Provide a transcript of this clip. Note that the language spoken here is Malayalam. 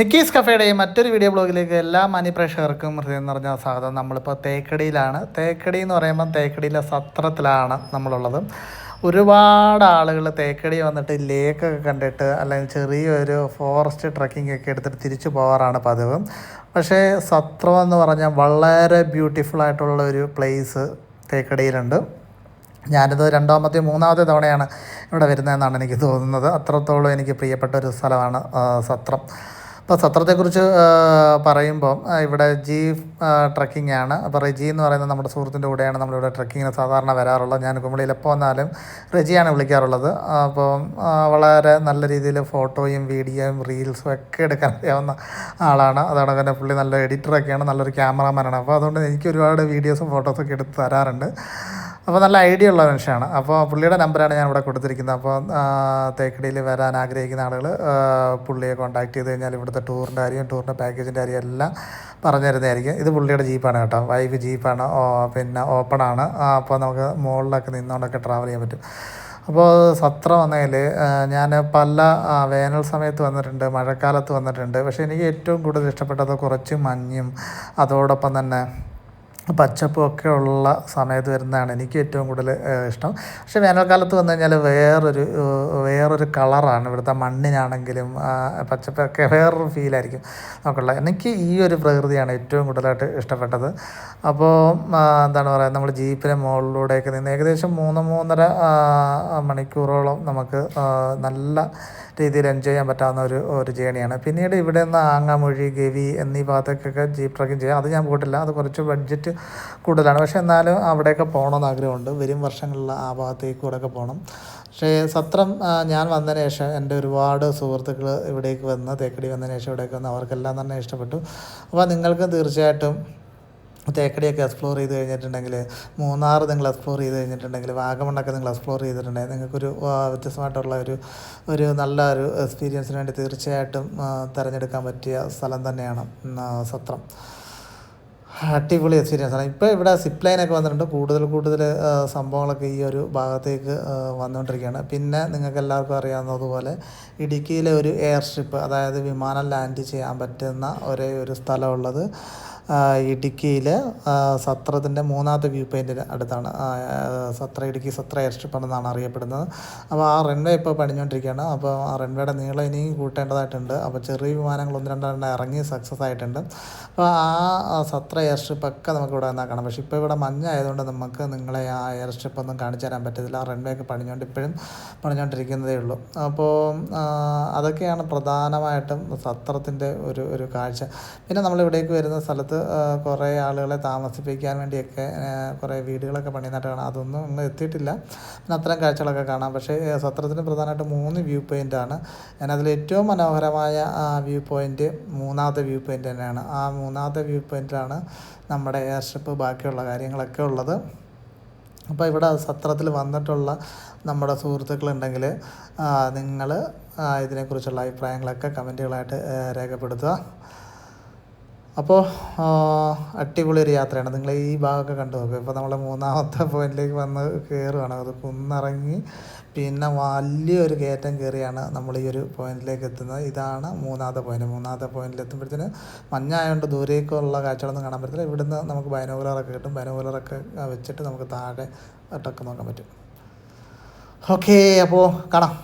നിക്കീസ് കഫേയുടെ മറ്റൊരു വീഡിയോ ബ്ലോഗിലേക്ക് എല്ലാ മാന്യപ്രേക്ഷകർക്കും ഹൃദയം നിറഞ്ഞ സ്വാഗതം. നമ്മളിപ്പോൾ തേക്കടിയിലാണ്. തേക്കടി എന്ന് പറയുമ്പോൾ തേക്കടിയിലെ സത്രത്തിലാണ് നമ്മളുള്ളത്. ഒരുപാട് ആളുകൾ തേക്കടി വന്നിട്ട് ലേക്കൊക്കെ കണ്ടിട്ട് അല്ലെങ്കിൽ ചെറിയൊരു ഫോറസ്റ്റ് ട്രക്കിംഗ് ഒക്കെ എടുത്തിട്ട് തിരിച്ചു പോകാറാണ് പതിവ്. പക്ഷേ സത്രം എന്ന് പറഞ്ഞാൽ വളരെ ബ്യൂട്ടിഫുൾ ആയിട്ടുള്ള ഒരു പ്ലേസ് തേക്കടിയിലുണ്ട്. ഞാനിത് രണ്ടാമത്തെ മൂന്നാമത്തെ തവണയാണ് ഇവിടെ വരുന്നതെന്നാണ് എനിക്ക് തോന്നുന്നത്. അത്രത്തോളം എനിക്ക് പ്രിയപ്പെട്ട ഒരു സ്ഥലമാണ് സത്രം. അപ്പോൾ സത്രത്തെക്കുറിച്ച് പറയുമ്പോൾ ഇവിടെ ജി ട്രക്കിംഗ് ആണ് അപ്പോൾ റെജി എന്ന് പറയുന്നത് നമ്മുടെ സുഹൃത്തിന്റെ കൂടെയാണ് നമ്മളിവിടെ ട്രക്കിങ്ങിന് സാധാരണ വരാറുള്ളത്. ഞാൻ കുമ്പളിയിൽ എപ്പോൾ വന്നാലും റെജിയാണ് വിളിക്കാറുള്ളത്. അപ്പോൾ വളരെ നല്ല രീതിയിൽ ഫോട്ടോയും വീഡിയോയും റീൽസും ഒക്കെ എടുക്കാൻ അറിയാവുന്ന ആളാണ്. അതോടൊപ്പം തന്നെ പുള്ളി നല്ല എഡിറ്ററൊക്കെയാണ് നല്ലൊരു ക്യാമറാമാനാണ്. അപ്പോൾ അതുകൊണ്ട് എനിക്ക് ഒരുപാട് വീഡിയോസും ഫോട്ടോസൊക്കെ എടുത്ത് തരാറുണ്ട്. അപ്പോൾ നല്ല ഐഡിയ ഉള്ള മനുഷ്യനാണ്. അപ്പോൾ പുള്ളിയുടെ നമ്പറാണ് ഞാൻ ഇവിടെ കൊടുത്തിരിക്കുന്നത് അപ്പോൾ തേക്കടിയിൽ വരാൻ ആഗ്രഹിക്കുന്ന ആളുകൾ പുള്ളിയെ കോൺടാക്ട് ചെയ്ത് കഴിഞ്ഞാൽ ഇവിടുത്തെ ടൂറിന്റെ കാര്യം ടൂറിന്റെ പാക്കേജിന്റെ കാര്യം എല്ലാം പറഞ്ഞു തരുന്നതായിരിക്കും. ഇത് പുള്ളിയുടെ ജീപ്പാണ് കേട്ടോ. വൈഫ് ജീപ്പാണ് പിന്നെ ഓപ്പണാണ് അപ്പോൾ നമുക്ക് മുകളിലൊക്കെ നിന്നുകൊണ്ടൊക്കെ ട്രാവൽ ചെയ്യാൻ പറ്റും. അപ്പോൾ സത്രം വന്നതിൽ ഞാൻ പല വേനൽ സമയത്ത് വന്നിട്ടുണ്ട് മഴക്കാലത്ത് വന്നിട്ടുണ്ട്. പക്ഷേ എനിക്ക് ഏറ്റവും കൂടുതൽ ഇഷ്ടപ്പെട്ടത് കുറച്ച് മഞ്ഞും അതോടൊപ്പം തന്നെ പച്ചപ്പും ഒക്കെ ഉള്ള സമയത്ത് വരുന്നതാണ് എനിക്ക് ഏറ്റവും കൂടുതൽ ഇഷ്ടം. പക്ഷേ വേനൽക്കാലത്ത് വന്നു കഴിഞ്ഞാൽ വേറൊരു വേറൊരു കളറാണ് ഇവിടുത്തെ മണ്ണിനാണെങ്കിലും പച്ചപ്പൊക്കെ വേറൊരു ഫീലായിരിക്കും നമുക്കുള്ള എനിക്ക് ഈ ഒരു പ്രകൃതിയാണ് ഏറ്റവും കൂടുതലായിട്ട് ഇഷ്ടപ്പെട്ടത്. അപ്പോൾ എന്താണ് പറയുക നമ്മൾ ജീപ്പിന് മുകളിലൂടെയൊക്കെ നിന്ന് ഏകദേശം മൂന്ന് മൂന്നര മണിക്കൂറോളം നമുക്ക് നല്ല രീതിയിൽ എൻജോയ് ചെയ്യാൻ പറ്റാവുന്ന ഒരു ഒരു ജേണിയാണ് പിന്നീട് ഇവിടെ നിന്ന് ആങ്ങാമൊഴി ഗവി എന്നീ ഭാഗത്തേക്കൊക്കെ ജീപ്പ് ട്രക്കിംഗ് ചെയ്യാം. അത് ഞാൻ പോയിട്ടില്ല. അത് കുറച്ച് ബഡ്ജറ്റ് കൂടുതലാണ്. പക്ഷേ എന്നാലും അവിടെയൊക്കെ പോകണമെന്ന് ആഗ്രഹമുണ്ട്. വരും വർഷങ്ങളിൽ ആ ഭാഗത്തേക്ക് കൂടെ ഒക്കെ പോകണം. പക്ഷേ സത്രം ഞാൻ വന്നതിന് ശേഷം എന്റെ ഒരുപാട് സുഹൃത്തുക്കൾ ഇവിടേക്ക് വന്ന് തേക്കടി വന്നതിന് ശേഷം ഇവിടേക്ക് വന്ന് അവർക്കെല്ലാം തന്നെ ഇഷ്ടപ്പെട്ടു. അപ്പോൾ നിങ്ങൾക്കും തീർച്ചയായിട്ടും തേക്കടിയൊക്കെ എക്സ്പ്ലോർ ചെയ്ത് കഴിഞ്ഞിട്ടുണ്ടെങ്കിൽ മൂന്നാർ നിങ്ങൾ എക്സ്പ്ലോർ ചെയ്ത് കഴിഞ്ഞിട്ടുണ്ടെങ്കിൽ വാഗമണ്ണൊക്കെ നിങ്ങൾ എക്സ്പ്ലോർ ചെയ്തിട്ടുണ്ടെങ്കിൽ നിങ്ങൾക്കൊരു വ്യത്യസ്തമായിട്ടുള്ള ഒരു ഒരു നല്ല ഒരു എക്സ്പീരിയൻസിന് വേണ്ടി തീർച്ചയായിട്ടും തിരഞ്ഞെടുക്കാൻ പറ്റിയ സ്ഥലം തന്നെയാണ് സത്രം. അടിപൊളി എക്സ്പീരിയൻസ് ആണ്. ഇപ്പോൾ ഇവിടെ സിപ്പ് ലൈനൊക്കെ വന്നിട്ടുണ്ട്. കൂടുതൽ കൂടുതൽ സംഭവങ്ങളൊക്കെ ഈ ഒരു ഭാഗത്തേക്ക് വന്നുകൊണ്ടിരിക്കുകയാണ് പിന്നെ നിങ്ങൾക്ക് എല്ലാവർക്കും അറിയാവുന്നതുപോലെ ഇടുക്കിയിലെ ഒരു എയർ സ്ട്രിപ്പ് അതായത് വിമാനം ലാൻഡ് ചെയ്യാൻ പറ്റുന്ന ഒരേ ഒരു സ്ഥലമുള്ളത് ഇടുക്കിയിൽ സത്രത്തിന്റെ മൂന്നാമത്തെ വ്യൂ പോയിന്റിന് അടുത്താണ്. സത്ര ഇടുക്കി സത്ര എയർസ്ട്രിപ്പ് എന്നാണ് അറിയപ്പെടുന്നത്. അപ്പോൾ ആ റൺവേ ഇപ്പോൾ പണിഞ്ഞുകൊണ്ടിരിക്കുകയാണ് അപ്പോൾ ആ റൺവേയുടെ നീളം ഇനിയും കൂട്ടേണ്ടതായിട്ടുണ്ട്. അപ്പോൾ ചെറിയ വിമാനങ്ങൾ ഒന്ന് രണ്ടെണ്ണം ഇറങ്ങി സക്സസ് ആയിട്ടുണ്ട്. അപ്പോൾ ആ സത്ര എയർ സ്ട്രിപ്പൊക്കെ നമുക്ക് ഇവിടെ നിന്നാൽ പക്ഷേ ഇപ്പോൾ ഇവിടെ മഞ്ഞ ആയതുകൊണ്ട് നമുക്ക് നിങ്ങളെ ആ എയർ സ്ട്രിപ്പ് ഒന്നും കാണിച്ചു തരാൻ പറ്റത്തില്ല. ആ റൺവേ ഒക്കെ പണിഞ്ഞുകൊണ്ട് ഇപ്പോഴും പണിഞ്ഞുകൊണ്ടിരിക്കുന്നതേ ഉള്ളൂ. അപ്പോൾ അതൊക്കെയാണ് പ്രധാനമായിട്ടും സത്രത്തിന്റെ ഒരു ഒരു കാഴ്ച. പിന്നെ നമ്മളിവിടേക്ക് വരുന്ന സ്ഥലത്ത് കുറേ ആളുകളെ താമസിപ്പിക്കാൻ വേണ്ടിയൊക്കെ കുറേ വീടുകളൊക്കെ പണിയുന്നതായിട്ട് കാണാം അതൊന്നും ഇന്ന് എത്തിയിട്ടില്ല. അത്തരം കാഴ്ചകളൊക്കെ കാണാം. പക്ഷേ സത്രത്തിന് പ്രധാനമായിട്ട് മൂന്ന് വ്യൂ പോയിന്റാണ് അതിൽ ഏറ്റവും മനോഹരമായ വ്യൂ പോയിന്റ് മൂന്നാമത്തെ വ്യൂ പോയിന്റ് തന്നെയാണ്. ആ മൂന്നാമത്തെ വ്യൂ പോയിന്റിലാണ് നമ്മുടെ എയർ സ്ട്രിപ്പ് ബാക്കിയുള്ള കാര്യങ്ങളൊക്കെ ഉള്ളത്. അപ്പോൾ ഇവിടെ സത്രത്തിൽ വന്നിട്ടുള്ള നമ്മുടെ സുഹൃത്തുക്കളുണ്ടെങ്കിൽ നിങ്ങൾ ഇതിനെക്കുറിച്ചുള്ള അഭിപ്രായങ്ങളൊക്കെ കമന്റുകളായിട്ട് രേഖപ്പെടുത്തുക. അപ്പോൾ അടിപൊളി ഒരു യാത്രയാണ്. നിങ്ങൾ ഈ ഭാഗമൊക്കെ കണ്ടു നോക്കുക ഇപ്പോൾ നമ്മൾ മൂന്നാമത്തെ പോയിന്റിലേക്ക് വന്ന് കയറുകയാണ് അത് കുന്നിറങ്ങി പിന്നെ വലിയൊരു കയറ്റം കയറിയാണ് നമ്മൾ ഈ ഒരു പോയിന്റിലേക്ക് എത്തുന്നത്. ഇതാണ് മൂന്നാമത്തെ പോയിന്റ്. മൂന്നാമത്തെ പോയിന്റിൽ എത്തുമ്പോഴത്തേന് മഞ്ഞായതുകൊണ്ട് ദൂരേക്കുള്ള കാഴ്ചകളൊന്നും കാണാൻ പറ്റില്ല ഇവിടുന്ന് നമുക്ക് ബൈനോകുലറൊക്കെ കിട്ടും. ബൈനോകുലറൊക്കെ വെച്ചിട്ട് നമുക്ക് താഴെ ടക്ക് നോക്കാൻ പറ്റും. ഓക്കേ അപ്പോൾ കാണാം.